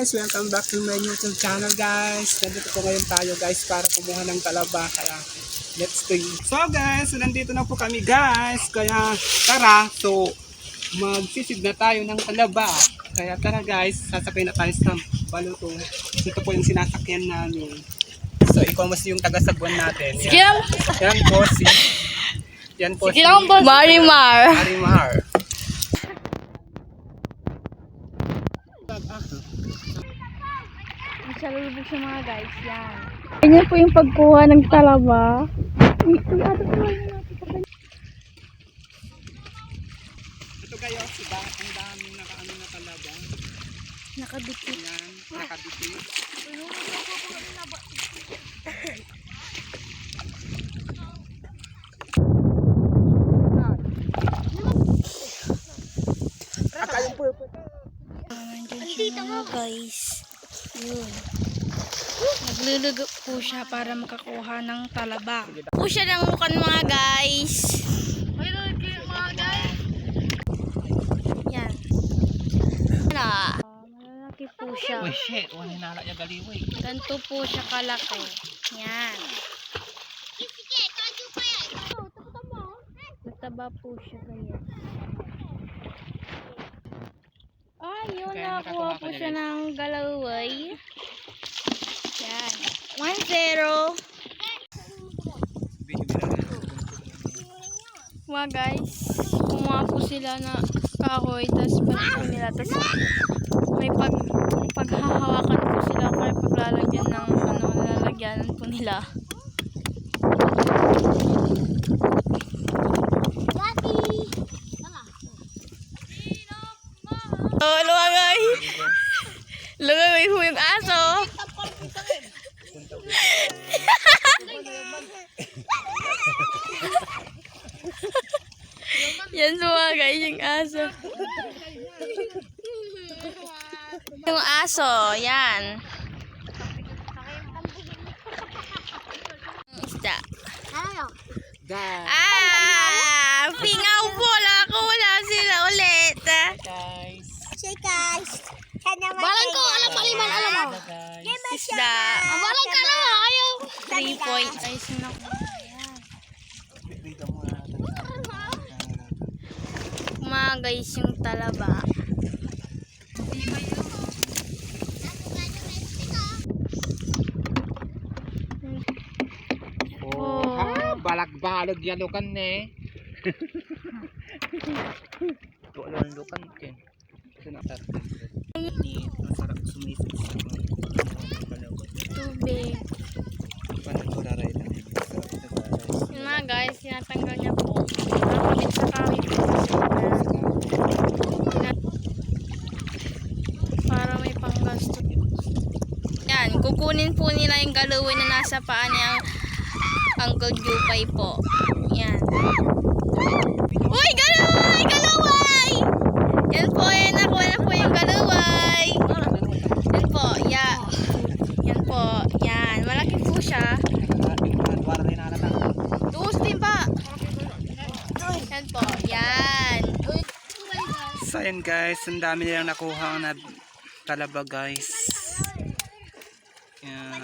guys! Welcome back to my YouTube channel guys! Nandito po ngayon tayo guys para kumuha ng talaba kaya let's go! So guys, nandito na po kami guys kaya tara, so magsisid na tayo ng talaba kaya tara guys, sasakay na tayo sa balutong ito po yung sinasakyan namin So ikaw mas yung taga-sagwan natin Sige lang. Yan po si Yan po Sige lang, boss. Marimar. Marimar Masalubog sa mga guys, yan. Ganyan po yung pagkuha ng talaba. Ito kayo, diba? Ang daming nakaano na talaga. Nakadikit. Yan, nakabiti. Andito mga guys. Yun. Naglulugo po siya para makakuha ng talaba. Po siya ng mukan mga guys. Yan. Na. Malalaki po siya. Uy, shit. Wala nala niya galiway. Ganito po siya kalaki. Yan. Mataba po siya ganyan. Yun. Kaya Nakakuha nakakuha po siya ng galaway. Yan. 1-0. Mga guys, kumuha po sila na kahoy, tapos panito nila, tapos may pag paghahawakan po sila kaya paglalagyan ng ano, lalagyanan po nila. Oh, lumagay! Lumagay po yung aso! Yan sumagay yung aso. Yung aso, yan. Isda. Guys. Ah! Pingaw po lang ako. Wala sila ulit. Guys. Balang ko, alam mo, liman, alam mo. Guys. Isda. Balang ka na, ayaw. Three points. Ay, sinak. Dito mo na. Mga guys, yung talaba. Oh, ha? Balak-balog yan lukan ne. Ito yung lukan ken. Kasi natar. Masarap sumisip sa. Tubig. Paano ko raray na? Masarap ito guys. Yun mga guys, sinatanggal niya po. Nakakabit sa kami po kasi na- para may panggasto. Yan, kukunin po nila yung galawin na nasa paa ni Uncle Jupay po. Yan. Uy, galaway! Galaway! Yan po, yan. Nakuha na po yung galaway. Yan po, yan. Yan po, yan. Malaki po siya. Tuos din pa. Yan po. Yan. So ayan guys, ang dami nilang nakuha na talaba guys. Yan.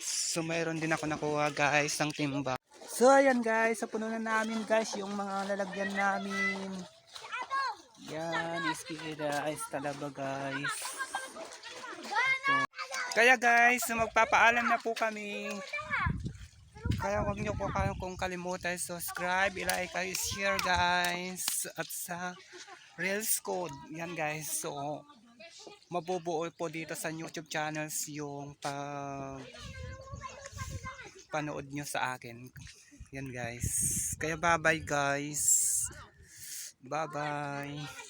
So mayroon din ako nakuha guys ng timba. So ayan guys, sa puno na namin guys yung mga lalagyan namin. Yan, iski guys, talaba guys. So, kaya guys, magpapaalam na po kami. Kaya huwag niyo po kayo kung kalimutan subscribe, i-like, i-share guys. At sa Reels Code, yan guys. So, mabubuo po dito sa YouTube channels yung pag panood nyo sa akin. Yan guys. Kaya bye bye guys. Bye bye.